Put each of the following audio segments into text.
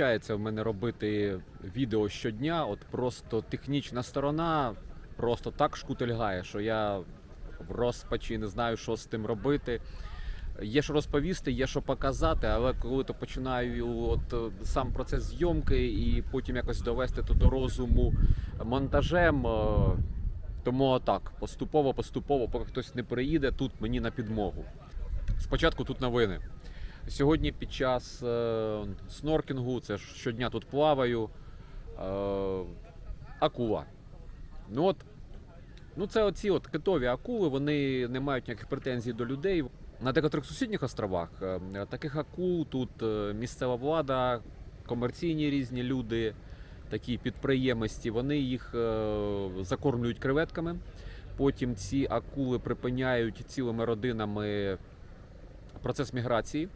Виходить в мене робити відео щодня, от просто технічна сторона просто так шкутильгає, що я в розпачі не знаю, що з тим робити. Є що розповісти, є що показати, але коли то починаю от сам процес зйомки і потім якось довести то до розуму монтажем. е, Тому отак, поступово, поступово, поки хтось не приїде, тут мені на підмогу. Спочатку тут новини. Сьогодні під час е, сноркінгу, це ж щодня тут плаваю. Е, акула. Ну от, ну це оці от китові акули, вони не мають ніяких претензій до людей. На декотрих сусідніх островах е, таких акул тут місцева влада, комерційні різні люди, такі підприємості, вони їх закормлюють креветками. Потім ці акули припиняють цілими родинами процес міграції.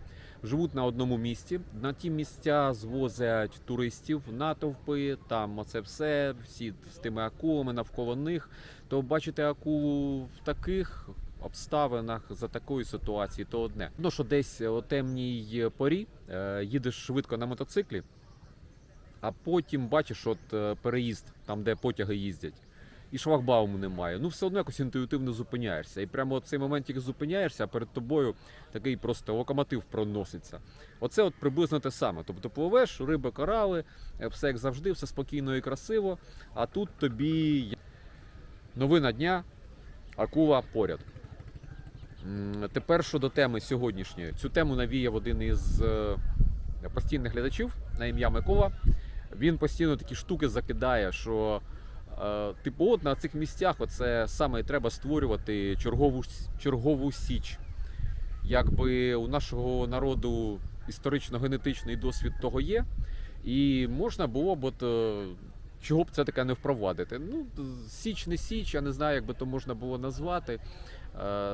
Живуть на одному місці. На ті місця звозять туристів, натовпи, там оце все, всі з тими акулами навколо них. То бачити акулу в таких обставинах за такої ситуації, то одне. Ну що десь о темній порі е, їдеш швидко на мотоциклі, а потім бачиш, от е, переїзд, там де потяги їздять. І шлагбауму немає. Ну, все одно якось інтуїтивно зупиняєшся. І прямо в цей момент, як зупиняєшся, а перед тобою такий просто локомотив проноситься. Оце от приблизно те саме. Тобто пливеш, риби, корали, е, все як завжди, все спокійно і красиво. А тут тобі новина дня, акула поряд. Тепер щодо теми сьогоднішньої. Цю тему навіяв один із е, постійних глядачів на ім'я Микола. Він постійно такі штуки закидає, що типу, от на цих місцях оце саме і треба створювати чергову, чергову січ. Якби у нашого народу історично-генетичний досвід того є, і можна було б от, е, чого б це таке не впровадити. Ну, січ не січ, я не знаю, як би то можна було назвати. Е,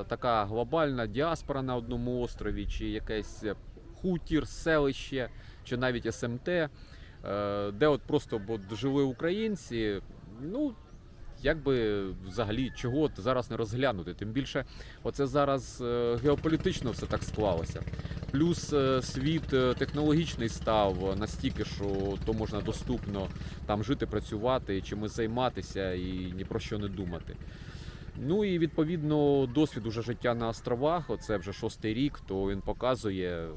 така глобальна діаспора на одному острові, чи якесь хутір, селище, чи навіть СМТ, е, де от просто от жили українці. Ну, якби взагалі чого зараз не розглянути. Тим більше, оце зараз е, геополітично все так склалося. Плюс е, світ е, технологічний став настільки, що то можна доступно там жити, працювати, чимось займатися і ні про що не думати. Ну і відповідно досвід уже життя на островах, оце вже шостий рік, то він показує,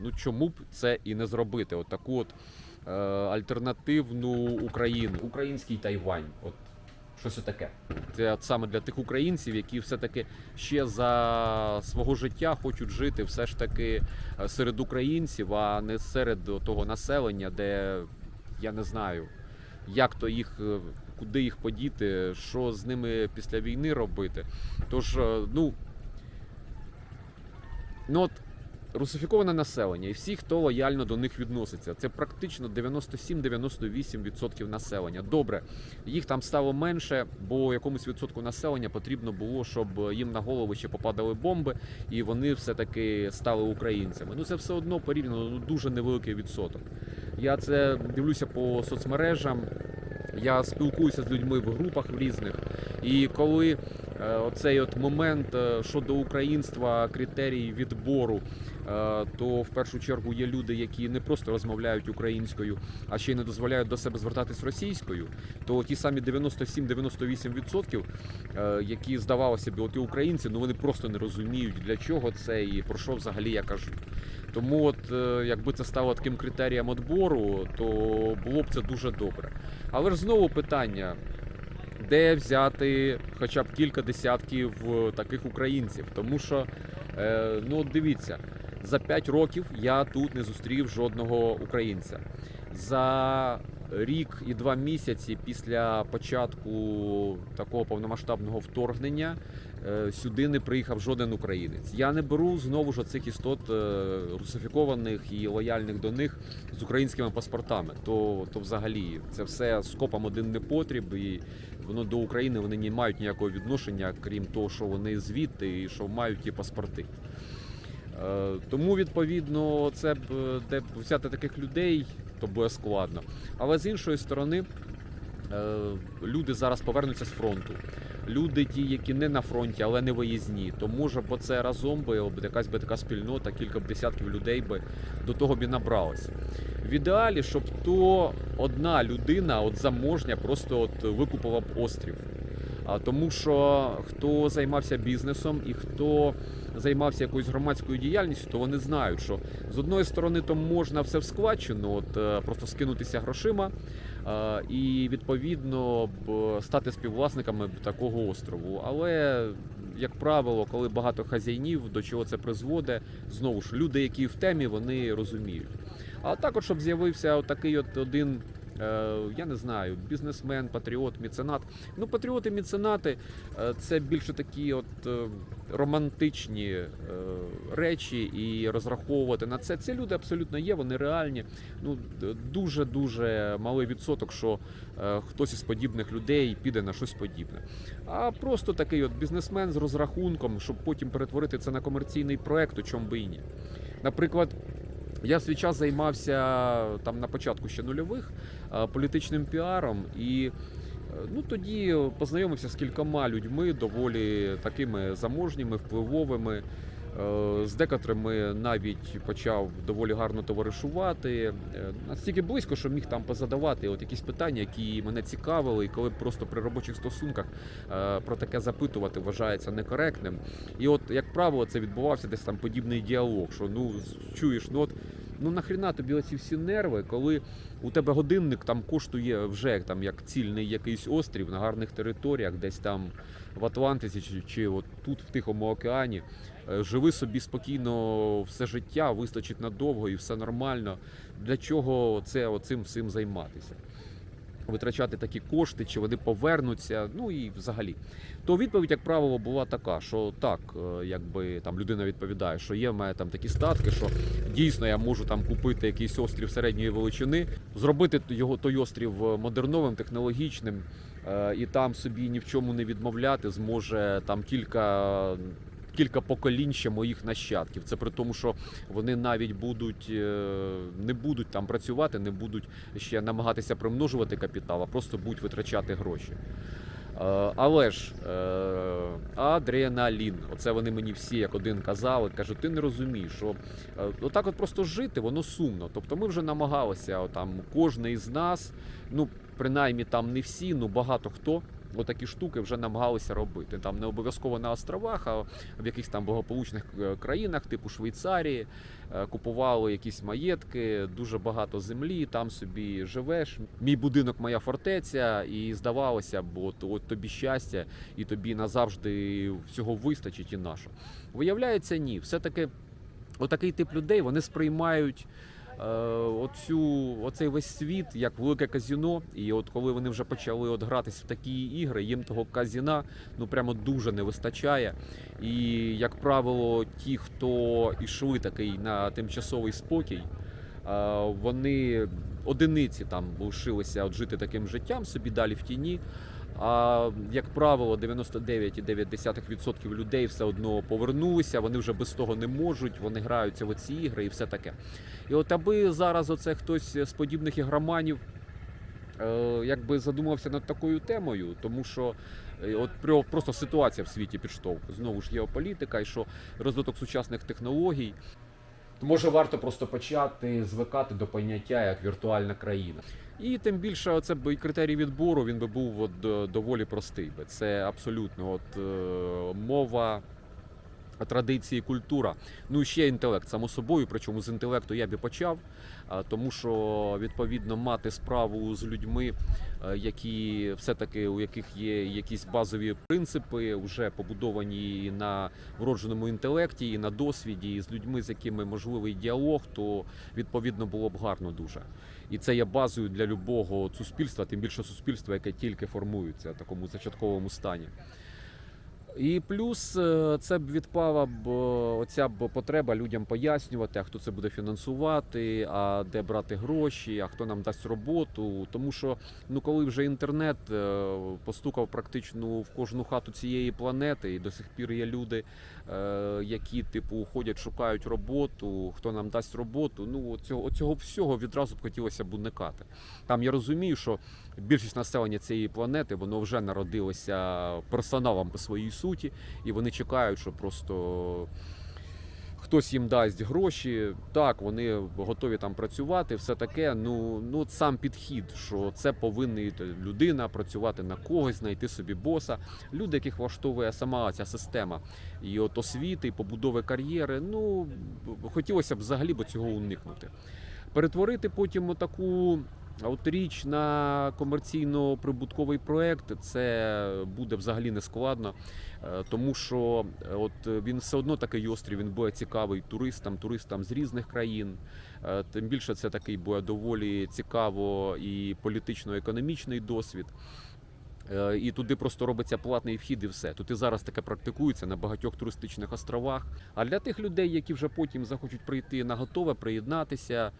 ну чому б це і не зробити. От таку от е, альтернативну Україну, український Тайвань. От щось таке. Це от саме для тих українців, які все-таки ще за свого життя хочуть жити все ж таки е, серед українців, а не серед того населення, де я не знаю, як то їх, е, куди їх подіти, що з ними після війни робити. Тож, е, ну, ну от русифіковане населення і всі, хто лояльно до них відноситься. Це практично 97-98% населення. Добре, їх там стало менше, бо якомусь відсотку населення потрібно було, щоб їм на голову ще попадали бомби, і вони все-таки стали українцями. Ну це все одно порівняно ну, дуже невеликий відсоток. Я це дивлюся по соцмережам. Я спілкуюся з людьми в групах в різних, і коли оцей от момент е, щодо українства, критерій відбору, е, то в першу чергу є люди, які не просто розмовляють українською, а ще й не дозволяють до себе звертатись російською, то ті самі 97-98%, е, які здавалося б, от і українці, ну вони просто не розуміють для чого це і про що взагалі я кажу. Тому, от е, якби це стало таким критерієм відбору, то було б це дуже добре. Але ж знову питання: де взяти хоча б кілька десятків е, таких українців? Тому що, е, ну дивіться, за 5 років я тут не зустрів жодного українця. За рік і два місяці після початку такого повномасштабного вторгнення сюди не приїхав жоден українець. Я не беру знову ж оцих істот е, русифікованих і лояльних до них з українськими паспортами. То, то взагалі це все скопом один не потріб, і воно до України вони не мають ніякого відношення, крім того, що вони звідти і що мають ті паспорти. Е, Тому відповідно, це б е, де б взяти таких людей, то буде складно. Але з іншої сторони, е, люди зараз повернуться з фронту. Люди, ті, які не на фронті, але не виїзні, то може, бо це разом би якась би така спільнота, кілька б десятків людей би до того б і набралося. В ідеалі, щоб то одна людина, от заможня, просто от викупила б острів. А тому, що хто займався бізнесом і хто займався якоюсь громадською діяльністю, то вони знають, що з одної сторони то можна все в складчину, от е, просто скинутися грошима, е, і відповідно б стати співвласниками такого острову. Але як правило, коли багато хазяїнів, до чого це призводить, знову ж люди, які в темі, вони розуміють. А також щоб з'явився такий от один. Е, Я не знаю, бізнесмен, патріот, меценат. Ну, патріоти, меценати е, це більше такі от е, романтичні речі, і розраховувати на це. Ці люди абсолютно є, вони реальні. Ну дуже дуже малий відсоток, що хтось із подібних людей піде на щось подібне. А просто такий от бізнесмен з розрахунком, щоб потім перетворити це на комерційний проект, у чому би і ні. Наприклад. Я свій час займався там на початку ще нульових політичним піаром, і е, ну тоді познайомився з кількома людьми, доволі такими заможніми, впливовими. Е, З декотрими навіть почав доволі гарно товаришувати. Е, Настільки близько, що міг там позадавати от якісь питання, які мене цікавили, і коли просто при робочих стосунках е, про таке запитувати вважається некоректним. І от, як правило, це відбувався десь там подібний діалог, що ну чуєш, ну от ну нахріна тобі оці всі нерви, коли у тебе годинник там коштує вже там як цільний якийсь острів на гарних територіях, десь там в Атлантиці чи, чи от тут в Тихому океані. Е, Живи собі спокійно все життя, вистачить надовго і все нормально. Для чого це оцим всім займатися? Витрачати такі кошти, чи вони повернуться, ну і взагалі. То відповідь, як правило, була така, що так, е, якби там людина відповідає, що є в мене там такі статки, що дійсно я можу там купити якийсь острів середньої величини, зробити його той острів е, модерновим, технологічним, і там собі ні в чому не відмовляти зможе там кілька. Кілька поколінь ще моїх нащадків. Це при тому, що вони навіть будуть е, не будуть там працювати, не будуть ще намагатися примножувати капітал, а просто будуть витрачати гроші. Е, Але ж е, адреналін, оце вони мені всі як один казали. Кажуть, ти не розумієш, що отак от просто жити, воно сумно. Тобто ми вже намагалися, там кожен із нас, ну принаймні там не всі, ну багато хто. Отакі штуки вже намагалися робити. Там не обов'язково на островах, а в якихось там благополучних е, країнах, типу Швейцарії, е, купували якісь маєтки, дуже багато землі, там собі живеш. Мій будинок, моя фортеця, і здавалося б, от, тобі щастя, і тобі назавжди всього вистачить і нащо. Виявляється, ні. Все-таки отакий тип людей вони сприймають. Е, Оцю, оцей весь світ як велике казіно, і от коли вони вже почали от гратись в такі ігри, їм того казіна ну прямо дуже не вистачає. І як правило, ті, хто ішли такий на тимчасовий спокій, е, вони одиниці там лишилися от жити таким життям собі далі в тіні. А як правило, 99,9% людей все одно повернулися, вони вже без того не можуть, вони граються в ці ігри і все таке. І от аби зараз оце хтось з подібних ігроманів е, якби задумався над такою темою, тому що е, от просто ситуація в світі підштовхує. Знову ж геополітика, і що розвиток сучасних технологій. Може, варто просто почати звикати до поняття як віртуальна країна. І тим більше, оце б критерій відбору він би був от, доволі простий. би. Це абсолютно от, е, мова, традиції, культура. Ну і ще інтелект, само собою. Причому з інтелекту я б і почав, тому що відповідно мати справу з людьми, е, які все-таки у яких є якісь базові принципи, вже побудовані на вродженому інтелекті, і на досвіді, і з людьми, з якими можливий діалог, то відповідно було б гарно дуже. І це є базою для любого суспільства, тим більше суспільства, яке тільки формується в такому зачатковому стані. І плюс е, це б відпала б е, оця б потреба людям пояснювати, а хто це буде фінансувати, а де брати гроші, а хто нам дасть роботу. Тому що ну коли вже інтернет е, постукав практично в кожну хату цієї планети, і до сих пір є люди, які типу ходять, шукають роботу, хто нам дасть роботу. Ну цього цього всього відразу б хотілося б уникати. Там я розумію, що більшість населення цієї планети воно вже народилося персоналом по своїй суті, і вони чекають, що просто хтось їм дасть гроші. Так, вони готові там працювати, все таке. Ну, ну сам підхід, що це повинна людина працювати на когось, знайти собі боса. Люди, яких влаштовує сама ця система, і от освіти, і побудови кар'єри. Ну хотілося б взагалі б цього уникнути. Перетворити потім таку от річ на комерційно-прибутковий проект це буде взагалі не складно, е, тому що е, от він все одно такий острів, він буде цікавий туристам, туристам з різних країн. Е, Тим більше це такий буде доволі цікаво і політично-економічний досвід. Е, І туди просто робиться платний вхід і все. Тут і зараз таке практикується на багатьох туристичних островах. А для тих людей, які вже потім захочуть прийти на готове, приєднатися,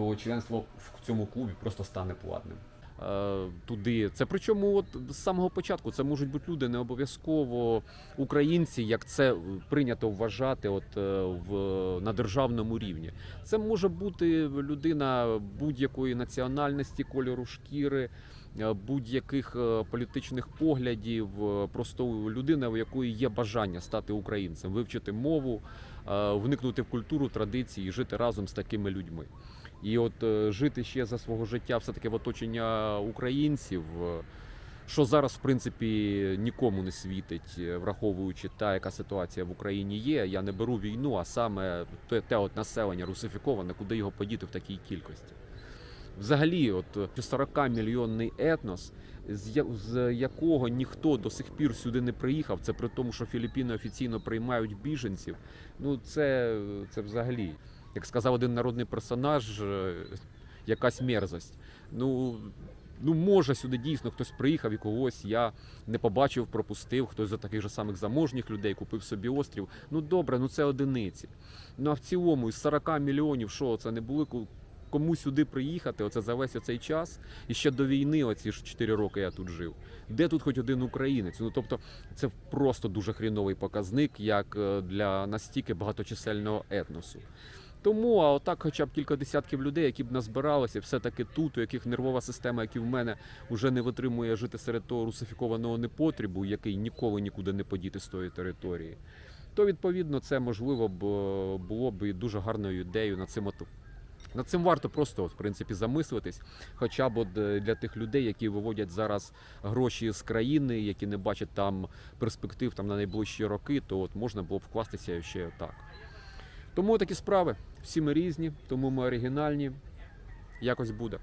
то членство в цьому клубі просто стане платним. Е, Туди це причому, от з самого початку це можуть бути люди не обов'язково українці, як це прийнято вважати, от е, в на державному рівні. Це може бути людина будь-якої національності, кольору шкіри, е, будь-яких політичних поглядів, просто людина, у якої є бажання стати українцем, вивчити мову, вникнути в культуру, традиції, жити разом з такими людьми. І от е, жити ще за свого життя все таки в оточення українців, е, що зараз, в принципі, нікому не світить, е, враховуючи та, яка ситуація в Україні є. Я не беру війну, а саме те, те от населення русифіковане, куди його подіти в такій кількості. Взагалі, от е, 40 мільйонний етнос, з з якого ніхто до сих пір сюди не приїхав. Це при тому, що Філіппіни офіційно приймають біженців. Ну це, це взагалі, як сказав один народний персонаж, е, якась мерзость. Ну, ну може сюди дійсно хтось приїхав і когось я не побачив, пропустив. Хтось за таких же самих заможніх людей купив собі острів. Ну добре, ну це одиниці. Ну а в цілому із 40 мільйонів, що це не були кому сюди приїхати, оце за весь оцей час, і ще до війни, оці ж 4 роки я тут жив. Де тут хоч один українець? Ну тобто, це просто дуже хріновий показник, як е, для настільки багаточисельного етносу. Тому, а отак, хоча б кілька десятків людей, які б назбиралися, все-таки тут, у яких нервова система, як і в мене, вже не витримує жити серед того русифікованого непотрібу, який ніколи нікуди не подіти з тої території, то відповідно це можливо б було б дуже гарною ідеєю над цим от над цим варто просто в принципі замислитись, хоча б е, для тих людей, які виводять зараз гроші з країни, які не бачать там перспектив там на найближчі роки, то от можна було б вкластися ще так. Тому такі справи. Всі ми різні, тому ми оригінальні. Якось буде.